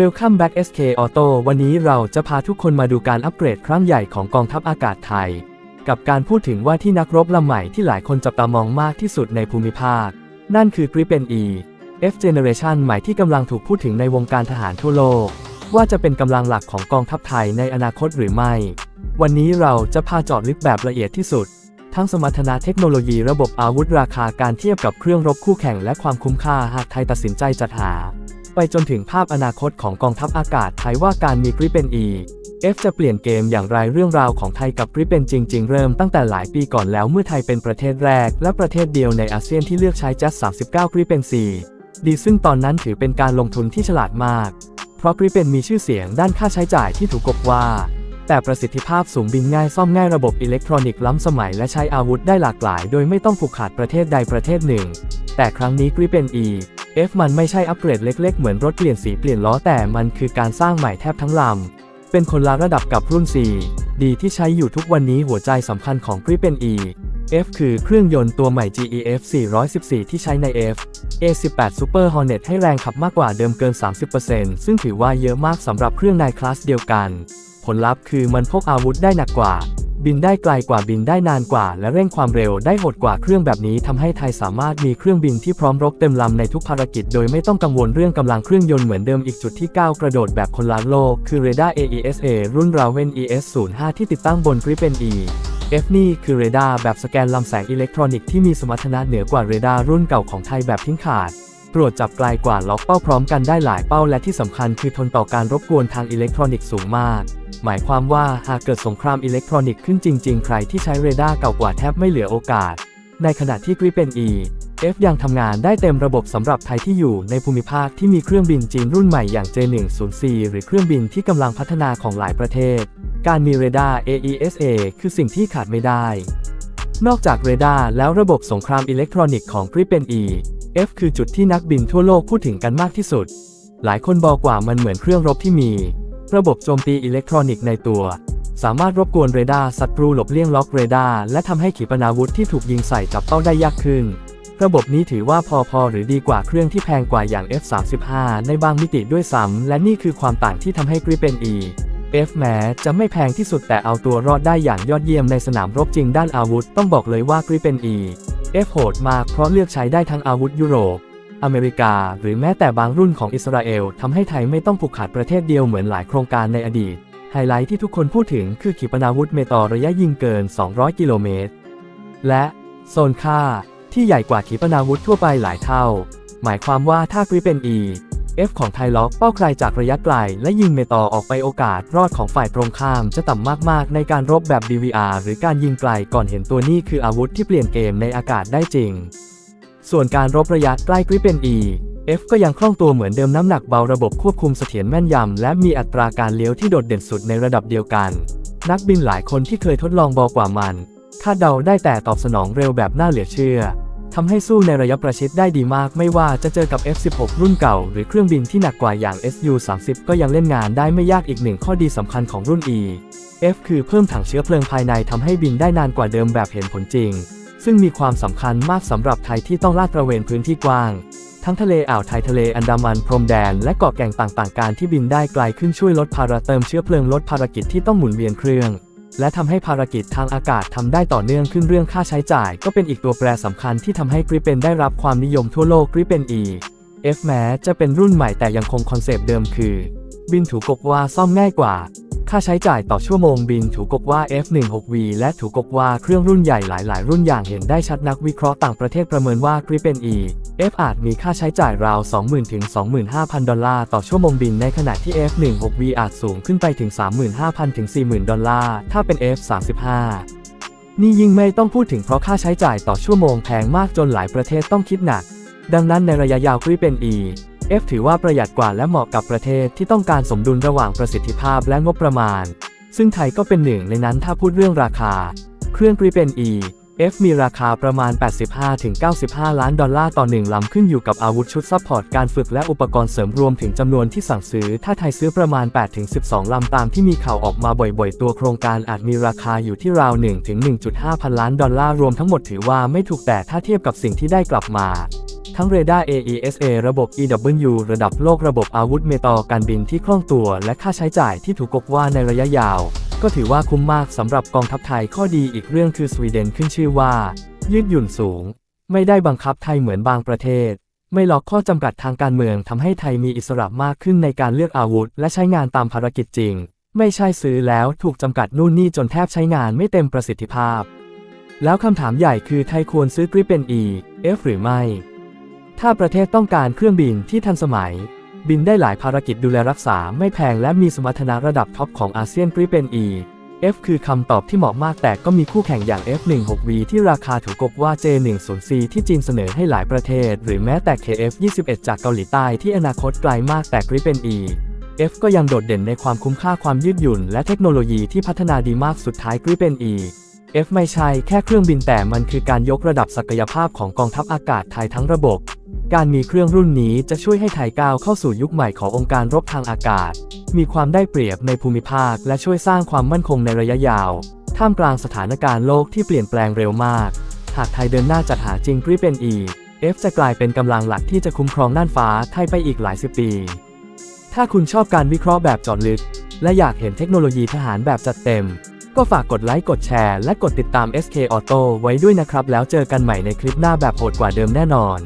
Welcome back SK Auto วันนี้เราจะพาทุกคนมาดูการอัปเกรดครั้งใหญ่ของกองทัพอากาศไทย กับการพูดถึงว่าที่นักรบลำใหม่ที่หลายคนจับตามองมากที่สุดในภูมิภาค นั่นคือ Gripen E F Generation ใหม่ที่กำลังถูกพูดถึงในวงการทหารทั่วโลก ว่าจะเป็นกำลังหลักของกองทัพไทยในอนาคตหรือไม่ วันนี้เราจะพาจาะลึกแบบละเอียดที่สุด ทั้งสมรรถนะเทคโนโลยีระบบอาวุธราคาการเทียบกับเครื่องรบคู่แข่งและความคุ้มค่าหากไทยตัดสินใจจัดหา ไปจนถึงภาพอนาคตของกองทัพอากาศไทยว่าการมีกริเปน E F จะเปลี่ยนเกมอย่างไรเรื่องราวของไทยกับกริเปนจริง ๆ เริ่มตั้งแต่หลายปีก่อนแล้วเมื่อไทยเป็นประเทศแรก และประเทศเดียวในอาเซียนที่เลือกใช้จัส39กริเปน C ดีซึ่งตอนนั้นถือเป็นการลงทุนที่ฉลาดมาก เพราะกริเปนมีชื่อเสียงด้านค่าใช้จ่ายที่ถูกกบว่าแต่ประสิทธิภาพสูงบินง่ายซ่อมง่ายระบบอิเล็กทรอนิกส์ล้ำสมัยและใช้อาวุธได้หลากหลาย โดยไม่ต้องผูกขาดประเทศใดประเทศหนึ่ง แต่ครั้งนี้กริเปน E F มันไม่ใช่อัปเกรดเล็กๆ เหมือนรถเปลี่ยนสีเปลี่ยนล้อแต่มันคือการสร้างใหม่แทบทั้งลำ เป็นคนละระดับกับรุ่น4ดีที่ใช้อยู่ทุกวันนี้หัวใจสำคัญของกริเป็น E F คือเครื่องยนต์ตัวใหม่ GEF 414 ที่ใช้ใน F A18 Super Hornet ให้แรงขับมากกว่าเดิมเกิน 30%ซึ่งถือว่าเยอะมากสำหรับเครื่องในคลาสเดียวกัน ผลลัพธ์คือมันพกอาวุธได้หนักกว่า บินได้ไกลกว่าบินได้นานกว่า และเร่งความเร็วได้โหดกว่าเครื่องแบบนี้ทำให้ไทยสามารถมีเครื่องบินที่พร้อมรบเต็มลำในทุกภารกิจ โดยไม่ต้องกังวลเรื่องกำลังเครื่องยนต์เหมือนเดิมอีกจุดที่ก้าวกระโดดแบบคนละโลก คือเรดาร์ AESA รุ่น Raven ES05 ที่ติดตั้งบน Gripen E F นี่คือเรดาร์แบบสแกนลำแสงอิเล็กทรอนิกส์ที่มีสมรรถนะเหนือกว่าเรดาร์รุ่นเก่าของไทยแบบทิ้งขาด ตรวจจับไกลกว่าล็อกเป้าพร้อมกันได้หลายเป้าและที่สำคัญคือทนต่อการรบกวนทางอิเล็กทรอนิกส์สูงมาก หมายความว่าหากเกิดสงครามอิเล็กทรอนิกส์ขึ้นจริง ๆ ใครที่ใช้เรดาร์เก่ากว่าแทบไม่เหลือโอกาส ในขณะที่ Gripen E F ยังทำงานได้เต็มระบบสำหรับไทยที่อยู่ในภูมิภาคที่มีเครื่องบินจีนรุ่นใหม่อย่าง J104 หรือเครื่องบินที่กำลังพัฒนาของหลายประเทศ การมีเรดาร์ AESA คือสิ่งที่ขาดไม่ได้ นอกจากเรดาร์แล้วระบบสงครามอิเล็กทรอนิกส์ของ Gripen E F คือจุดที่นักบินทั่วโลกพูดถึงกันมากที่สุด หลายคนบอกว่ามันเหมือนเครื่องรบที่มี ระบบโจมตีอิเล็กทรอนิกส์ในตัว สามารถรบกวนเรดาร์ศัตรูหลบเลี่ยงล็อกเรดาร์และทำให้ขีปนาวุธที่ถูกยิงใส่จับเป้าได้ยากขึ้น ระบบนี้ถือว่าพอพอหรือดีกว่าเครื่องที่แพงกว่าอย่าง F35 ในบางมิติด้วยซ้ำและนี่คือความต่างที่ทำให้ Gripen E F แม้จะไม่แพงที่สุดแต่เอาตัวรอดได้อย่างยอดเยี่ยมในสนามรบจริงด้านอาวุธ ต้องบอกเลยว่า Gripen E F โหดมากเพราะเลือกใช้ได้ทั้งอาวุธยุโรป อเมริกา หรือแม้แต่บางรุ่นของอิสราเอลทำให้ไทยไม่ต้องผูกขาดประเทศเดียวเหมือนหลายโครงการในอดีต ไฮไลท์ที่ทุกคนพูดถึงคือขีปนาวุธเมตอระยะยิงเกิน 200 กิโลเมตร และโซนค่าที่ใหญ่กว่าขีปนาวุธทั่วไปหลายเท่า หมายความว่าถ้ากริเป็น E F ของไทล็อกเป้าไกลจากระยะไกล และยิงเมตอออกไปโอกาสรอดของฝ่ายตรงข้ามจะต่ำมากๆ ในการรบแบบ DVR หรือการยิงไกลก่อนเห็นตัวนี้คืออาวุธที่เปลี่ยนเกมในอากาศได้จริง ส่วนการรบระยะใกล้กริปเป็น E F ก็ยังคล่องตัวเหมือนเดิมน้ำหนักเบาระบบควบคุมเสถียรแม่นยำ และมีอัตราการเลี้ยวที่โดดเด่นสุดในระดับเดียวกัน นักบินหลายคนที่เคยทดลองบอกว่ามัน คาดเดาได้แต่ตอบสนองเร็วแบบน่าเหลือเชื่อ ทำให้สู้ในระยะประชิดได้ดีมาก ไม่ว่าจะเจอกับ F16 รุ่นเก่า หรือเครื่องบินที่หนักกว่าอย่าง SU-30 ก็ยังเล่นงานได้ไม่ยากอีกหนึ่งข้อดีสำคัญของรุ่น E F คือเพิ่มถังเชื้อเพลิงภายในทำให้บินได้นานกว่าเดิมแบบเห็นผลจริง ซึ่งมีความสำคัญมากสำหรับไทยที่ต้องลาดตระเวนพื้นที่กว้าง ทั้งทะเลอ่าวไทยทะเลอันดามันพรมแดน และเกาะแก่งต่างๆ การที่บินได้ไกลขึ้นช่วยลดภาระเติมเชื้อเพลิงลดภารกิจที่ต้องหมุนเวียนเครื่อง และทำให้ภารกิจทางอากาศทำได้ต่อเนื่องขึ้นเรื่องค่าใช้จ่าย ก็เป็นอีกตัวแปรสำคัญที่ทำให้กริปเปนได้รับความนิยมทั่วโลกกริปเปน E F แม้จะเป็นรุ่นใหม่แต่ยังคงคอนเซปต์เดิมคือ บินถูกกว่าซ่อมง่ายกว่า ค่าใช้จ่ายต่อชั่วโมงบินถูกกว่า F16V และถูกกว่าเครื่องรุ่นใหญ่หลาย ๆ รุ่นอย่างเห็นได้ชัดนักวิเคราะห์ต่างประเทศประเมินว่า Gripen E F อาจมีค่าใช้จ่ายราว 20,000 ถึง 25,000 ดอลลาร์ต่อชั่วโมงบินในขณะที่ F16V อาจสูงขึ้นไปถึง 35,000 ถึง 40,000 ดอลลาร์ถ้าเป็น F35 นี่ยิ่งไม่ต้องพูดถึงเพราะค่าใช้จ่ายต่อชั่วโมงแพงมากจนหลายประเทศต้องคิดหนัก ดังนั้นในระยะยาว Gripen E F ถือว่าประหยัดกว่าและเหมาะกับประเทศที่ต้องการสมดุลระหว่างประสิทธิภาพและงบประมาณ ซึ่งไทยก็เป็นหนึ่งในนั้นถ้าพูดเรื่องราคา เครื่อง Gripen E F มีราคาประมาณ 85-95 ล้านดอลลาร์ต่อหนึ่งลำขึ้นอยู่กับอาวุธชุดซัพพอร์ตการฝึกและอุปกรณ์เสริมรวมถึงจำนวนที่สั่งซื้อ ถ้าไทยซื้อประมาณ 8-12 ลำตามที่มีข่าวออกมาบ่อยๆ ตัวโครงการอาจมีราคาอยู่ที่ราว 1-1.5 พันล้านดอลลาร์รวมทั้งหมดถือว่าไม่ถูกแต่ถ้าเทียบกับสิ่งที่ได้กลับมา ทั้งเรดาร์ AESA ระบบ EW ระดับโลกระบบอาวุธเมตอการบินที่คล่องตัวและค่าใช้จ่ายที่ถูกกว่าในระยะยาว ก็ถือว่าคุ้มมากสำหรับกองทัพไทยข้อดีอีกเรื่องคือสวีเดนขึ้นชื่อว่า ยืดหยุ่นสูง ไม่ได้บังคับไทยเหมือนบางประเทศ ไม่ล็อกข้อจำกัดทางการเมืองทำให้ไทยมีอิสระมากขึ้นในการเลือกอาวุธ และใช้งานตามภารกิจจริง ไม่ใช่ซื้อแล้วถูกจำกัดนู่นนี่จนแทบใช้งานไม่เต็มประสิทธิภาพ แล้วคำถามใหญ่คือไทยควรซื้อกริปเป็น E F หรือไม่ ถ้าประเทศต้องการเครื่องบินที่ทันสมัย บินได้หลายภารกิจดูแลรักษาไม่แพงและมีสมรรถนะระดับท็อปของอาเซียนกริปเป็น E F คือคำตอบที่เหมาะมากแต่ก็มีคู่แข่งอย่าง F16V ที่ราคาถูกกว่า J10C ที่จีนเสนอให้หลายประเทศ หรือแม้แต่ KF21 จากเกาหลีใต้ที่อนาคตไกลมากแต่กริปเป็น E F ก็ยังโดดเด่นในความคุ้มค่าความยืดหยุ่น และเทคโนโลยีที่พัฒนาดีมากสุดท้ายกริปเป็น E F ไม่ใช่แค่เครื่องบินแต่มันคือการยกระดับศักยภาพของกองทัพอากาศไทยทั้งระบบ การมีเครื่องรุ่นนี้จะช่วยให้ไทยก้าวเข้าสู่ยุคใหม่ขององค์การรบทางอากาศ มีความได้เปรียบในภูมิภาค และช่วยสร้างความมั่นคงในระยะยาว ท่ามกลางสถานการณ์โลกที่เปลี่ยนแปลงเร็วมาก หากไทยเดินหน้าจัดหาจริงกริเป็น E F จะกลายเป็นกำลังหลักที่จะคุ้มครองน่านฟ้าไทยไปอีกหลายสิบปี ถ้าคุณชอบการวิเคราะห์แบบจอดลึก และอยากเห็นเทคโนโลยีทหารแบบจัดเต็ม ก็ฝากกดไลค์กดแชร์และกดติดตาม SK Auto ไว้ด้วยนะครับ แล้วเจอกันใหม่ในคลิปหน้าแบบโหดกว่าเดิมแน่นอน